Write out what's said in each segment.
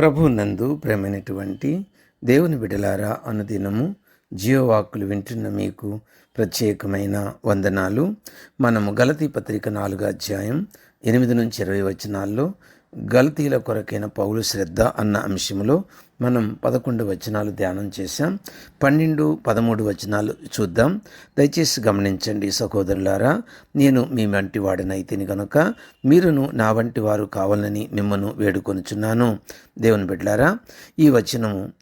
ప్రభు నందు ప్రేమైనటువంటి దేవుని బిడలారా అనుదినము జీవవాక్కులు వింటున్న మీకు ప్రత్యేకమైన వందనాలు. మనము గలతీ పత్రిక నాలుగు అధ్యాయం ఎనిమిది నుంచి ఇరవై వచనాల్లో గల్తీల కొరకైన పౌలు శ్రద్ధ అన్న అంశంలో మనం పదకొండు వచనాలు ధ్యానం చేశాం. పన్నెండు పదమూడు వచనాలు చూద్దాం. దయచేసి గమనించండి సహోదరులారా నేను మీ వంటి వాడినైతిని గనుక మీరును నా వంటి వారు కావాలని మిమ్మను వేడుకొనుచున్నాను. దేవుని బిడ్డలారా ఈ వచనము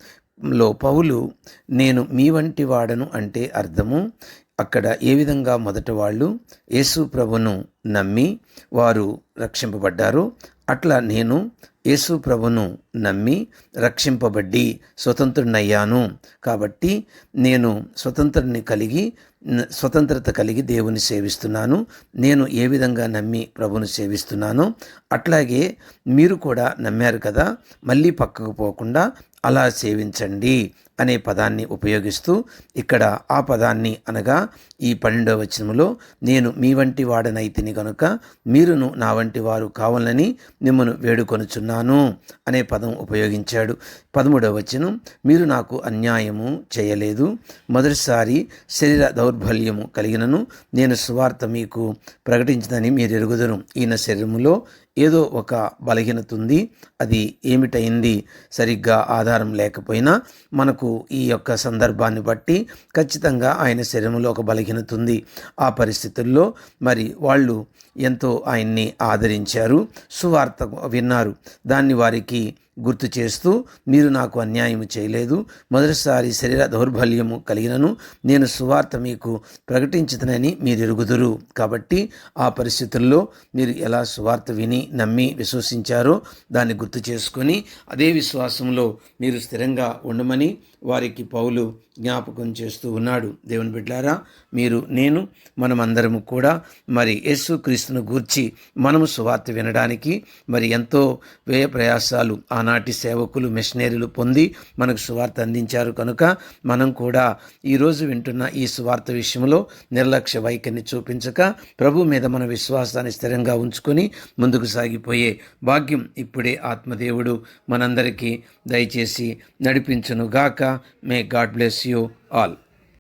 లో పౌలు నేను మీ వంటి వాడను అంటే అర్థము అక్కడ ఏ విధంగా మొదట వాళ్ళు యేసు ప్రభును నమ్మి వారు రక్షింపబడ్డారు అట్లా నేను యేసు ప్రభును నమ్మి రక్షింపబడ్డి స్వతంత్రునయ్యాను కాబట్టి నేను స్వతంత్రుని కలిగి స్వతంత్రత కలిగి దేవుని సేవిస్తున్నాను. నేను ఏ విధంగా నమ్మి ప్రభుని సేవిస్తున్నానో అట్లాగే మీరు కూడా నమ్మారు కదా మళ్ళీ పక్కకు పోకుండా అలా సేవించండి అనే పదాన్ని ఉపయోగిస్తూ ఇక్కడ ఆ పదాన్ని అనగా ఈ పన్నెండవ వచనంలో నేను మీ వంటి వాడనైతిని కనుక మీరును నా వంటి వారు కావాలని మిమ్మను వేడుకొనుచున్నాను అనే పదం ఉపయోగించాడు. పదమూడవ వచనం మీరు నాకు అన్యాయము చేయలేదు. మొదటిసారి శరీర దౌర్బల్యము కలిగినను. నేను స్వార్థ మీకు ప్రకటించదని మీరు ఎరుగుదరు. ఈయన శరీరములో ఏదో ఒక బలహీనత ఉంది అది ఏమిటైంది సరిగ్గా ఆధారం లేకపోయినా మనకు ఈ యొక్క సందర్భాన్ని బట్టి ఖచ్చితంగా ఆయన శరీరంలో ఒక బలహీనత ఉంది ఆ పరిస్థితుల్లో మరి వాళ్ళు ఎంతో ఆయన్ని ఆదరించారు సువార్త విన్నారు. దాన్ని వారికి గుర్తు చేస్తూ మీరు నాకు అన్యాయం చేయలేదు. మొదటిసారి శరీర దౌర్బల్యము కలిగినను. నేను సువార్త మీకు ప్రకటించదనని మీరు ఎరుగుదురు కాబట్టి ఆ పరిస్థితుల్లో మీరు ఎలా సువార్త విని నమ్మి విశ్వసించారో. దాన్ని గుర్తు చేసుకొని అదే విశ్వాసంలో మీరు స్థిరంగా ఉండమని వారికి పౌలు జ్ఞాపకం చేస్తూ ఉన్నాడు. దేవుని బిడ్డారా మీరు నేను మనమందరము కూడా మరి యేసు క్రీస్తును గూర్చి మనము సువార్త వినడానికి మరి ఎంతో వ్యయ ప్రయాసాలు ఆనాటి సేవకులు మిషనరీలు పొంది మనకు సువార్త అందించారు కనుక మనం కూడా ఈరోజు వింటున్న ఈ సువార్త విషయంలో నిర్లక్ష్య వైఖరిని చూపించక ప్రభు మీద మన విశ్వాసాన్ని స్థిరంగా ఉంచుకొని ముందుకు కొనసాగిపోయే భాగ్యం ఇప్పుడే ఆత్మదేవుడు మనందరికీ దయచేసి నడిపించునుగాక. May God bless you all